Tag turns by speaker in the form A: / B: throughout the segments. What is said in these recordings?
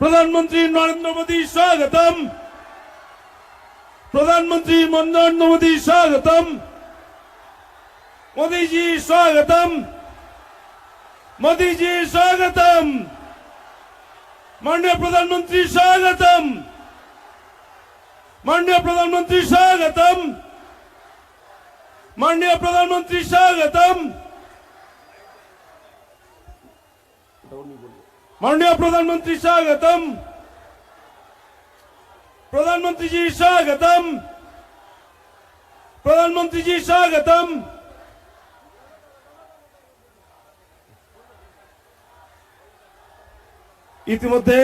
A: প্রধানমন্ত্রী নরেন্দ্র মোদী স্বাগতম। প্রধানমন্ত্রী নরেন্দ্র মোদী স্বাগতম। মোদীজি স্বাগতম। মোদীজি স্বাগতম। মাননীয় প্রধানমন্ত্রী স্বাগতম। মাননীয় প্রধানমন্ত্রী স্বাগতম। মাননীয় প্রধানমন্ত্রী স্বাগতম। মাননীয় প্রধানমন্ত্রী স্বাগতম। প্রধানমন্ত্রী প্রধানমন্ত্রীজি স্বাগতম। প্রধানমন্ত্রী প্রধানমন্ত্রীজি স্বাগতম। ইতিমধ্যে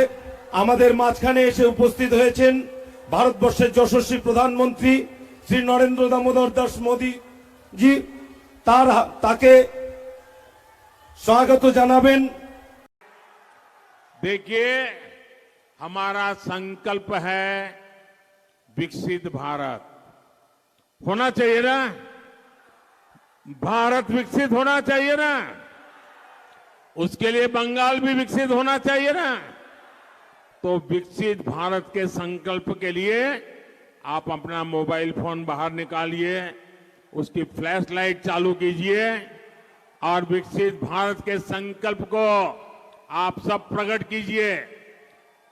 A: আমাদের মাঝখানে এসে উপস্থিত হয়েছেন ভারতবর্ষের যশস্বী প্রধানমন্ত্রী শ্রী নরেন্দ্র দামোদর দাস মোদী জি তার তাকে স্বাগত জানাবেন।
B: देखिए, हमारा संकल्प है विकसित भारत। होना चाहिए ना? भारत विकसित होना चाहिए ना? उसके लिए बंगाल भी विकसित होना चाहिए ना? तो विकसित भारत के संकल्प के लिए आप अपना मोबाइल फ़ोन बाहर निकालिए, उसकी फ्लैश लाइट चालू कीजिए और विकसित भारत के संकल्प को आप सब प्रकट कीजिए।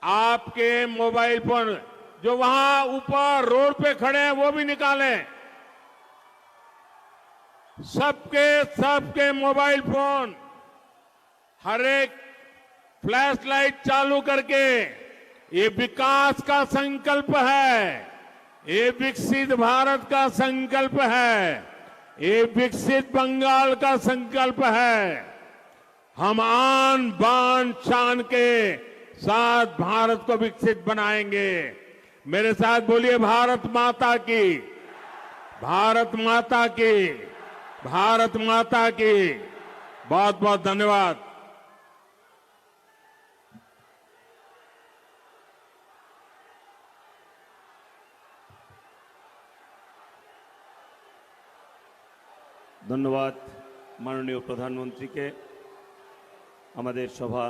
B: आपके मोबाइल फ़ोन जो वहाँ ऊपर रोड पे खड़े हैं, वो भी निकालें। सबके सबके मोबाइल फ़ोन, हर एक फ्लैश लाइट चालू करके, ये विकास का संकल्प है। ये विकसित भारत का संकल्प है। ये विकसित बंगाल का संकल्प है। हम आन बान शान के साथ भारत को विकसित बनाएँगे। मेरे साथ बोलिए, भारत माता की। भारत माता की। भारत माता की। बहुत बहुत धन्यवाद।
C: धन्यवाद, माननीय प्रधानमंत्री के। আমাদের সভা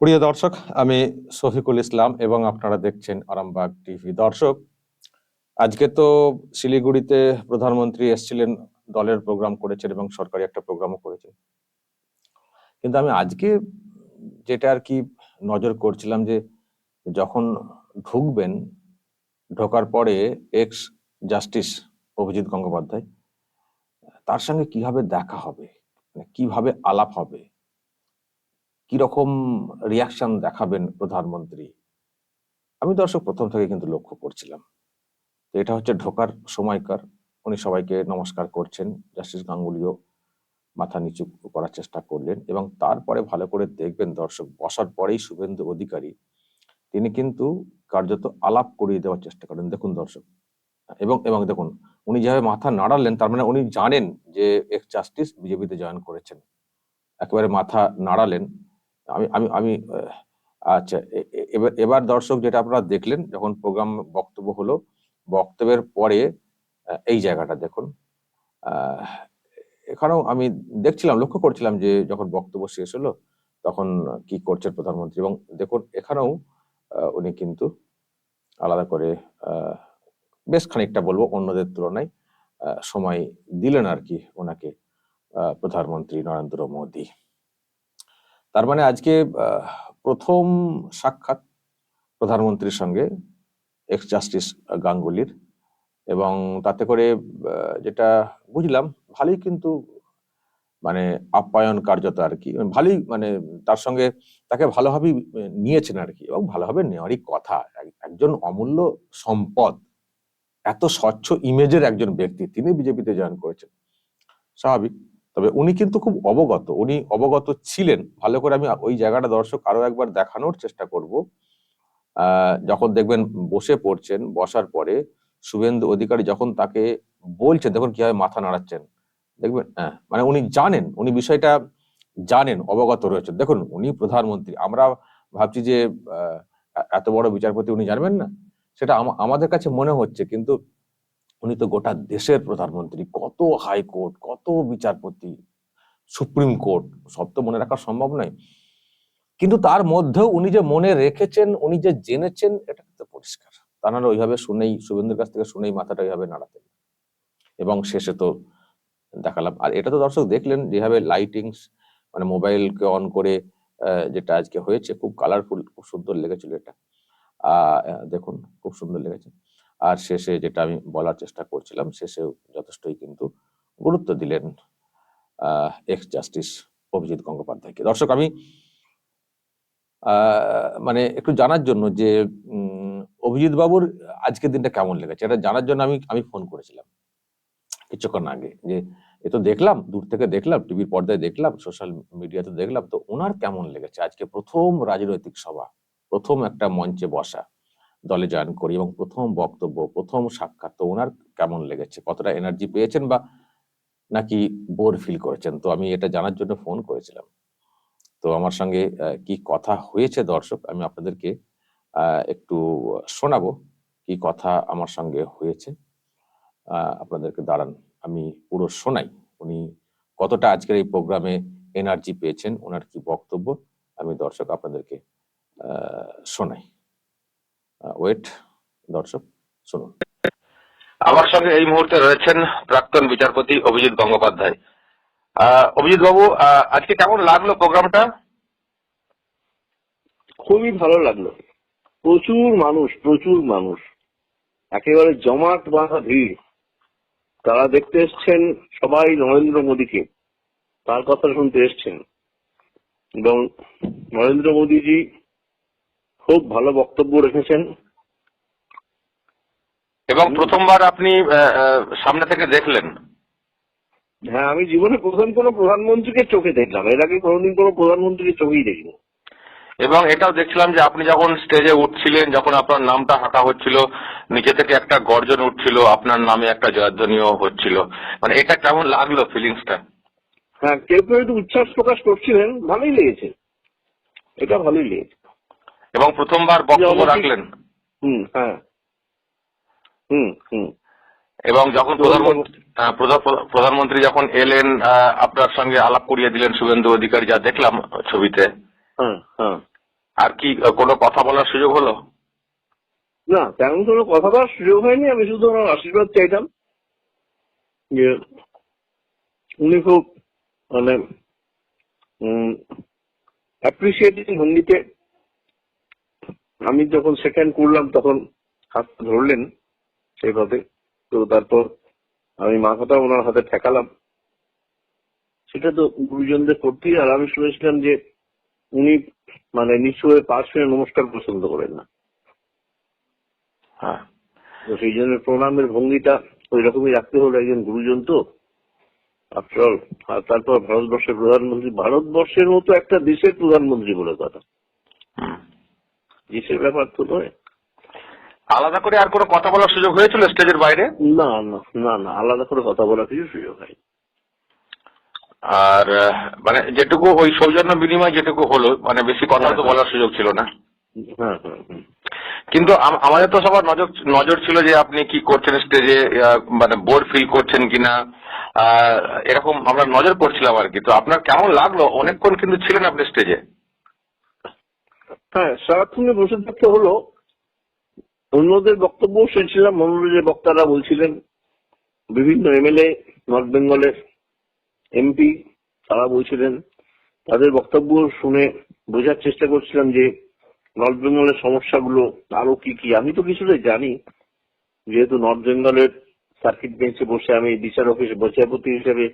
D: প্রিয় দর্শক, আমি শফিকুল ইসলাম এবং আপনারা দেখছেন আরামবাগ টিভি। দর্শক, আজকে তো শিলিগুড়িতে প্রধানমন্ত্রী এসেছিলেন, দলের প্রোগ্রাম করেছেন এবং সরকারি একটা প্রোগ্রামও করেছেন। কিন্তু আমি আজকে যেটা আর কি নজর করছিলাম যে, যখন ঢুকবেন, ঢোকার পরে এক্স জাস্টিস অভিজিৎ গঙ্গোপাধ্যায়, তার সঙ্গে কীভাবে দেখা হবে? মানে কীভাবে আলাপ হবে? কীরকম রিয়াকশন দেখাবেন প্রধানমন্ত্রী? আমি দর্শক প্রথম থেকে কিন্তু লক্ষ্য করছিলাম। তো এটা হচ্ছে ঢোকার সময়কার। উনি সবাইকে নমস্কার করছেন, জাস্টিস গাঙ্গুলিও মাথা নিচু করার চেষ্টা করলেন এবং তারপরে ভালো করে দেখবেন দর্শক, বসার পরেই শুভেন্দু অধিকারী, তিনি কিন্তু কার্যত আলাপ করিয়ে দেওয়ার চেষ্টা করেন। দেখুন দর্শক, এবং এবং দেখুন, উনি যেভাবে মাথা নাড়ালেন, তার মানে উনি জানেন যে এক্স জাস্টিস বিজেপিতে জয়েন করেছেন। একেবারে মাথা নাড়ালেন। আমি আমি আমি আচ্ছা এবার এবার দর্শক যেটা আপনারা দেখলেন, যখন প্রোগ্রাম বক্তব্য হলো, বক্তব্যের পরে এই জায়গাটা দেখুন এখানেও আমি দেখছিলাম, লক্ষ্য করছিলাম যে যখন বক্তব্য শেষ হলো, তখন কি করছেন প্রধানমন্ত্রী? এবং দেখুন, এখানেও উনি কিন্তু আলাদা করে বেশ খানিকটা বলব, অন্যদের তুলনায় সময় দিলেন আর কি ওনাকে প্রধানমন্ত্রী নরেন্দ্র মোদী। তার মানে আজকে প্রথম সাক্ষাৎ প্রধানমন্ত্রীর সঙ্গে এক্স জাস্টিস গাঙ্গুলির এবং তাতে করে যেটা বুঝলাম ভালোই কিন্তু মানে আপ্যায়ন কার্যত আর কি ভালোই মানে তার সঙ্গে তাকে ভালোভাবেই নিয়েছেন আর কি এবং ভালোভাবে নেওয়ারই কথা। এক- একজন অমূল্য সম্পদ, এত স্বচ্ছ ইমেজের একজন ব্যক্তি, তিনি বিজেপিতে জয়েন করেছেন। স্বাভাবিক। তবে উনি কিন্তু খুব অবগত, উনি অবগত ছিলেন। ভালো করে আমি ওই জায়গাটা দর্শক আরও একবার দেখানোর চেষ্টা করব। যখন দেখবেন বসে পড়ছেন, বসার পরে শুভেন্দু অধিকারী যখন তাকে বলছেন, দেখুন কীভাবে মাথা নাড়াচ্ছেন। দেখবেন হ্যাঁ মানে উনি জানেন, উনি বিষয়টা জানেন, অবগত রয়েছেন। দেখুন, উনি প্রধানমন্ত্রী, আমরা ভাবছি যে এত বড় বিচারপতি উনি জানবেন না? সেটা আমাদের কাছে মনে হচ্ছে, কিন্তু উনি তো গোটা দেশের প্রধানমন্ত্রী, কত হাইকোর্ট কত বিচারপতি, সুপ্রিম কোর্ট, সব তো মনে রাখা সম্ভব নয়। কিন্তু তার মধ্যেও উনি যে মনে রেখেছেন, উনি যে জেনেছেন, এটা কিন্তু পরিষ্কার। তা নাহলে ওইভাবে শুনেই, শুভেন্দুর কাছ থেকে শুনেই মাথাটা ওইভাবে নাড়াতেন। এবং শেষে তো দেখালাম। আর এটা তো দর্শক দেখলেন, যেভাবে লাইটিংস মানে মোবাইলকে অন করে যেটা আজকে হয়েছে, খুব কালারফুল খুব সুন্দর লেগেছিল এটা। দেখুন, খুব সুন্দর লেগেছে। আর শেষে যেটা আমি বলার চেষ্টা করছিলাম, শেষেও যথেষ্টই কিন্তু গুরুত্ব দিলেন এক্স জাস্টিস অভিজিৎ গঙ্গোপাধ্যায়কে। দর্শক, আমি মানে একটু জানার জন্য যে অভিজিৎ বাবুর আজকের দিনটা কেমন লেগেছে? এটা জানার জন্য আমি আমি ফোন করেছিলাম কিছুক্ষণ আগে যে, এ তো দেখলাম, দূর থেকে দেখলাম, টিভির পর্দায় দেখলাম সোশ্যাল মিডিয়াতে দেখলাম। তো ওনার কেমন লেগেছে? আজকে প্রথম রাজনৈতিক সভা, প্রথম একটা মঞ্চে বসা। দলে জয়েন করি এবং প্রথম বক্তব্য, প্রথম সাক্ষাৎ তো ওনার কেমন লেগেছে? কতটা এনার্জি পেয়েছেন বা নাকি বোর ফিল করেছেন? তো আমি এটা জানার জন্য ফোন করেছিলাম। তো আমার সঙ্গে কি কথা হয়েছে দর্শক, আমি আপনাদেরকে একটু শোনাবো কি কথা আমার সঙ্গে হয়েছে। আপনাদেরকে দাঁড়ান, আমি পুরো শোনাই। উনি কতটা আজকের এই প্রোগ্রামে এনার্জি পেয়েছেন, ওনার কি বক্তব্য, আমি দর্শক আপনাদেরকে শোনাই। ওয়েট দর্শক শুনুন।
E: আমার সঙ্গে এই মুহূর্তে রয়েছেন প্রাক্তন বিচারপতি অভিজিৎ গঙ্গোপাধ্যায়। আহ, অভিজিৎ বাবু আহ, আজকে কেমন লাগল প্রোগ্রামটা?
F: খুবই ভালো লাগল। প্রচুর মানুষ প্রচুর মানুষ। একেবারে জমাট বাঁধা ভিড়। তারা দেখতে এসছেন সবাই নরেন্দ্র মোদীকে। তার কথা শুনতে এসছেন। এবং নরেন্দ্র মোদীজি খুব ভালো বক্তব্য রেখেছেন।
E: এবং প্রথমবার আপনি সামনে থেকে দেখলেন।
F: হ্যাঁ আমি জীবনে প্রথম কোনো প্রধানমন্ত্রীকে চোখে দেখলাম। এর আগে কোনোদিন কোনো প্রধানমন্ত্রীকে চোখেই দেখিনি।
E: এবং এটাও দেখছিলাম যে আপনি যখন স্টেজে উঠছিলেন যখন আপনার নামটা হাঁটা হচ্ছিল নিচে থেকে একটা গর্জন উঠছিল আপনার নামে একটা জয়ধ্বনিও হচ্ছিল। মানে এটা কেমন লাগল ফিলিংসটা
F: হ্যাঁ কেউ কেউ একটু উচ্ছ্বাস প্রকাশ করছিলেন ভালোই লেগেছে। এটা ভালোই লেগেছে।
E: এবং প্রথমবার বক্তব্য রাখলেন।
F: হুম হ্যাঁ। হুম হুম।
E: এবং যখন প্রধানমন্ত্রী প্রধানমন্ত্রী যখন এলেন আপনার সঙ্গে আলাপ করিয়ে দিলেন শুভেন্দু অধিকারী যা দেখলাম ছবিতে।
F: হ্যাঁ হ্যাঁ।
E: আর কি কোনো কথা বলার সুযোগ হলো?
F: না তেমন কোনো কথা বলার সুযোগ হয়নি। আমি শুধু ওনার আশীর্বাদ চাইতাম যে উনি খুব মানে অ্যাপ্রিসিয়েটিং ভঙ্গিতে আমি যখন সেকেন্ড করলাম তখন হাত ধরলেন সেইভাবে তো তারপর আমি মাথাটা ওনার হাতে ঠেকালাম। সেটা তো গুরুজনদের করতেই আর আমি শুনেছিলাম যে উনি মানে নিচু হয়ে পা ছুঁয়ে নমস্কার পছন্দ করেন না।
E: হ্যাঁ।
F: তো সেই জন্য প্রণামের ভঙ্গিটা ওই রকমই রাখতে হলো একজন গুরুজন তো। আফটার আর তারপর ভারতবর্ষের প্রধানমন্ত্রী। ভারতবর্ষের মতো একটা দেশের প্রধানমন্ত্রী বলে কথা। দেশের ব্যাপার তো নয়।
E: আলাদা করে আর কোনো কথা বলার সুযোগ হয়েছিল স্টেজের বাইরে?
F: না না না না আলাদা করে কথা বলার কিছু সুযোগ হয়
E: আর মানে যেটুকু ওই সৌজন্য বিনিময় যেটুকু হলো মানে বেশি কথা তো বলার সুযোগ ছিল না।
F: হ্যাঁ হ্যাঁ হ্যাঁ।
E: কিন্তু আমাদের তো সবার নজর নজর ছিল যে আপনি কি করছেন স্টেজে মানে বোর ফিল করছেন কিনা। এরকম আমরা নজর করছিলাম আর কি। তো আপনার কেমন লাগল? অনেকক্ষণ কিন্তু ছিলেন আপনি স্টেজে।
F: হ্যাঁ সারাক্ষণে বসে থাকতে হলো, অন্যদের বক্তব্য শুনছিলাম যে বক্তারা বলছিলেন, বিভিন্ন এমএলএ, নর্থ বেঙ্গলের এমপি, তারা বলছিলেন, তাদের বক্তব্য শুনে বোঝার চেষ্টা করছিলাম যে, নর্থ বেঙ্গলের সমস্যাগুলো আরও কি কি। আমি তো কিছুটাই জানি, যেহেতু নর্থ বেঙ্গলের সার্কিট বেঞ্চে বসে আমি বিচার অফিসে বিচারপতি হিসেবে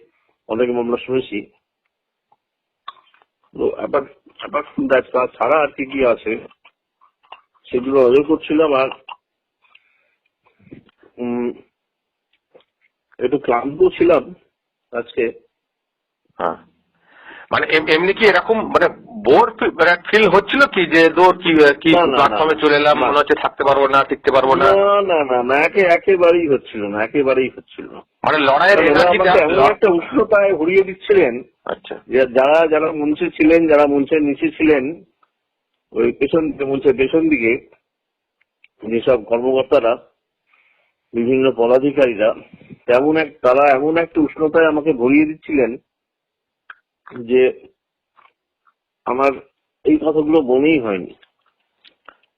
F: অনেক মামলা শুনেছি। তো অ্যাপার্ট ফ্রম দ্যাট ছাড়া আর কি কি আছে? সেগুলো নজর করছিলাম আর একটু ক্লান্ত ছিলাম আজকে।
E: হ্যাঁ। মানে এমনি কি এরকম মানে বোর ফিল হচ্ছিল কি যে দৌড় কি কি। প্ল্যাটফর্মে চলে এলাম মনে হচ্ছে থাকতে পারব না টিকতে পারব না।
F: না না না একে একেবারেই হচ্ছিল না একেবারেই হচ্ছিল না।
E: মানে লড়াইয়ের
F: একটা উষ্ণতায় ভরিয়ে দিচ্ছিলেন
E: আচ্ছা।
F: যারা যারা মঞ্চে ছিলেন যারা মঞ্চের নিচে ছিলেন ওই পেছন মঞ্চের পেছন দিকে যেসব কর্মকর্তারা বিভিন্ন পদাধিকারীরা তেমন এক তারা এমন একটা উষ্ণতায় আমাকে ভরিয়ে দিচ্ছিলেন যে আমার এই কথাগুলো মনেই হয়নি।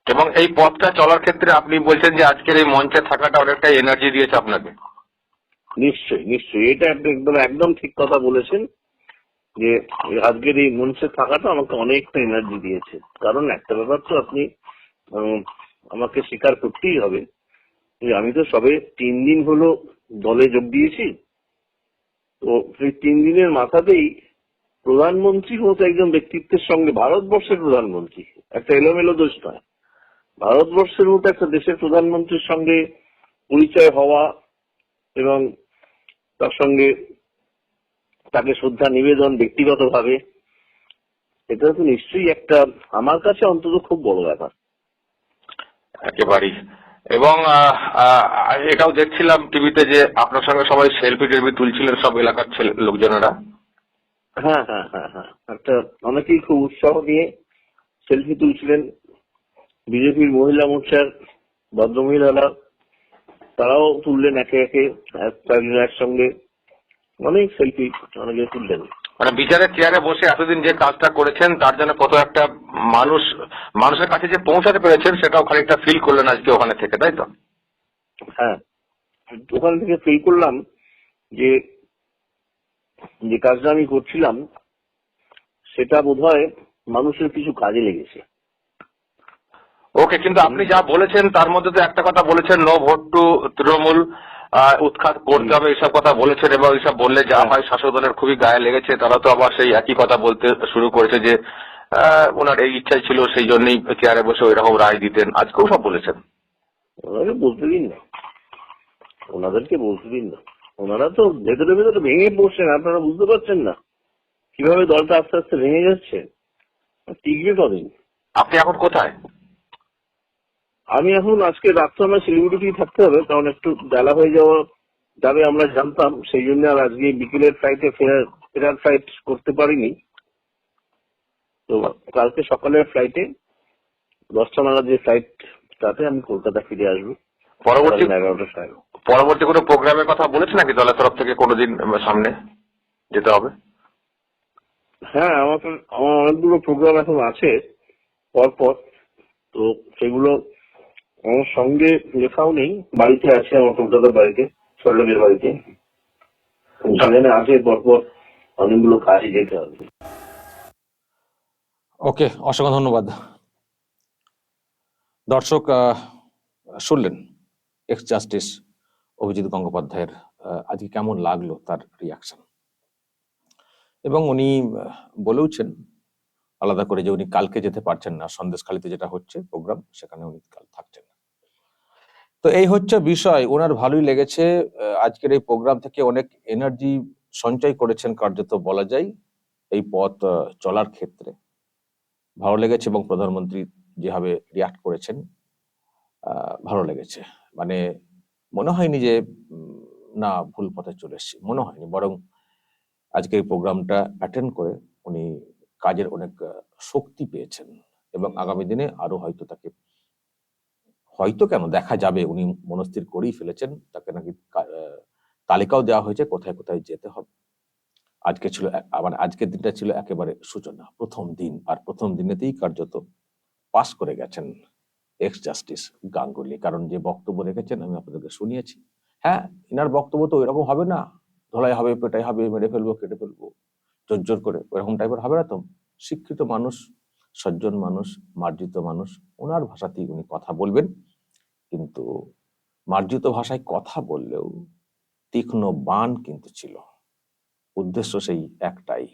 E: এবং এই পথটা চলার ক্ষেত্রে আপনি বলছেন যে আজকের এই মঞ্চে থাকাটা অনেকটা এনার্জি দিয়েছে আপনাকে।
F: নিশ্চয়ই নিশ্চয়ই। এটা একটা একদম একদম ঠিক কথা বলেছেন যে আজকের এই মঞ্চে থাকাটা আমাকে অনেকটা এনার্জি দিয়েছে। কারণ একটা ব্যাপার তো আপনি আমাকে স্বীকার করতেই হবে যে আমি তো সবে তিন দিন হলো দলে যোগ দিয়েছি। তো সেই তিন দিনের মাথাতেই প্রধানমন্ত্রীর মতো একজন ব্যক্তিত্বের সঙ্গে ভারতবর্ষের প্রধানমন্ত্রী, একটা এলোমেলো দোষ নয়। ভারতবর্ষের মতো একটা দেশের প্রধানমন্ত্রীর সঙ্গে পরিচয় হওয়া এবং তার সঙ্গে তাকে শ্রদ্ধা, নিবেদন ব্যক্তিগতভাবে, এটা তো নিশ্চয়ই একটা, আমার কাছে অন্তত খুব বড় ব্যাপার।
E: একেবারেই। এবং এটাও দেখছিলাম টিভিতে যে আপনার সঙ্গে সবাই সেলফি টেলফি তুলছিলেন সব এলাকার লোকজনেরা।
F: হ্যাঁ হ্যাঁ হ্যাঁ হ্যাঁ। একটা অনেকেই খুব উৎসাহ দিয়ে সেলফি তুলছিলেন। বিজেপির মহিলা মোর্চার ভদ্রমহিলারা তারাও তুললেন একে একে একসঙ্গে অনেক সেলফি অনেকে তুললেন।
E: মানে বিচারের চেয়ারে বসে এতদিন যে কাজটা করেছেন তার জন্য কত একটা মানুষ মানুষের কাছে যে পৌঁছাতে পেরেছেন সেটাও খানিকটা ফিল করলেন আজকে ওখানে থেকে তাই তো?
F: হ্যাঁ। ওখান থেকে ফিল করলাম যে যে কাজটা আমি করছিলাম সেটা বোধহয় মানুষের কিছু কাজে লেগেছে।
E: ওকে কিন্তু আপনি যা বলেছেন তার মধ্যে তো একটা কথা বলেছেন নো ভোট টু তৃণমূল উৎখাত করতে হবে এইসব কথা বলেছেন এবং এইসব বললে যা
F: হ্যাঁ।
E: হয় শাসক দলের খুবই গায়ে লেগেছে। তারা তো আবার সেই একই কথা বলতে শুরু করেছে যে ওনার এই ইচ্ছাই ছিল সেই জন্যই চেয়ারে বসে ওই রকম রায় দিতেন। আজকেও সব বলেছেন।
F: ওনাকে বলতে দিন না। ওনাদেরকে বলতে দিন না। ওনারা তো ভেতরে ভেতরে ভেঙে পড়ছেন আপনারা বুঝতে পারছেন না। কীভাবে দলটা আস্তে আস্তে ভেঙে যাচ্ছে? টিকবে কদিন?
E: আপনি এখন কোথায়?
F: আমি এখন আজকে রাত্রে আমার শিলিগুড়িতেই থাকতে হবে কারণ একটু বেলা হয়ে যাওয়া যাবে আমরা জানতাম সেই জন্য আর আজকে বিকেলের ফ্লাইটে ফেরার ফেরার ফ্লাইট করতে পারিনি। তো কালকে সকালের ফ্লাইটে দশটা নাগাদ যে ফ্লাইট তাতে আমি কলকাতা ফিরে আসব।
E: পরবর্তী
F: এগারোটার সময়।
E: পরবর্তী কোনো প্রোগ্রামের কথা বলেছে নাকি দলের তরফ থেকে কোনোদিন সামনে যেতে হবে?
F: হ্যাঁ আমাকে আমার অনেকগুলো প্রোগ্রাম এখন আছে পরপর। তো সেগুলো আমার সঙ্গে লেখাও নেই। বাড়িতে আছে আমার কলকাতার বাড়িতে সল্লভের বাড়িতে। সেখানে আছে পরপর অনেকগুলো কাজে যেতে হবে।
D: ওকে অসংখ্য ধন্যবাদ। দর্শক শুনলেন এক্স জাস্টিস অভিজিৎ গঙ্গোপাধ্যায়ের আজকে কেমন লাগল তার রিয়াকশন এবং উনি বলেওছেন আলাদা করে যে উনি কালকে যেতে পারছেন না, সন্দেশখালিতে যেটা হচ্ছে প্রোগ্রাম সেখানে উনি কাল থাকছেন না। তো এই হচ্ছে বিষয়। ওনার ভালোই লেগেছে আজকের এই প্রোগ্রাম থেকে অনেক এনার্জি সঞ্চয় করেছেন কার্যত বলা যায়, এই পথ চলার ক্ষেত্রে। ভালো লেগেছে এবং প্রধানমন্ত্রী যেভাবে রিয়াক্ট করেছেন ভালো লেগেছে। মানে মনে হয়নি যে না, ভুল পথে চলে এসেছি, মনে হয়নি। বরং আজকে এই প্রোগ্রামটা অ্যাটেন্ড করে উনি কাজের অনেক শক্তি পেয়েছেন এবং আগামী দিনে আরও হয়তো তাকে, হয়তো কেন দেখা যাবে, উনি মনস্থির করেই ফেলেছেন, তাকে নাকি তালিকাও দেওয়া হয়েছে, কোথায় কোথায় যেতে হবে। আজকে ছিল এক- মানে আজকের দিনটা ছিল একেবারে সূচনা, প্রথম দিন। আর প্রথম দিনেতেই কার্যত পাস করে গেছেন এক্স জাস্টিস গাঙ্গুলি। কারণ যে বক্তব্য রেখেছেন, আমি আপনাদেরকে শুনিয়েছি। হ্যাঁ এনার বক্তব্য তো ওইরকম হবে না। ধলাই হবে, পেটাই হবে, মেরে ফেলব, কেটে ফেলব, জোর জোর করে। ওইরকম টাইপের হবে না তো। শিক্ষিত মানুষ, সজ্জন মানুষ, মার্জিত মানুষ, ওনার ভাষাতেই উনি কথা বলবেন। কিন্তু মার্জিত ভাষায় কথা বললেও তীক্ষ্ণ বান কিন্তু ছিল। উদ্দেশ্য সেই একটাই,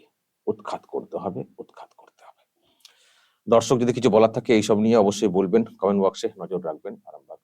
D: উৎখাত করতে হবে, উৎখাত দর্শক যদি কিছু বলার থাকে এইসব নিয়ে অবশ্যই বলবেন। কমেন্ট বক্সে নজর রাখবেন। আরামবাগ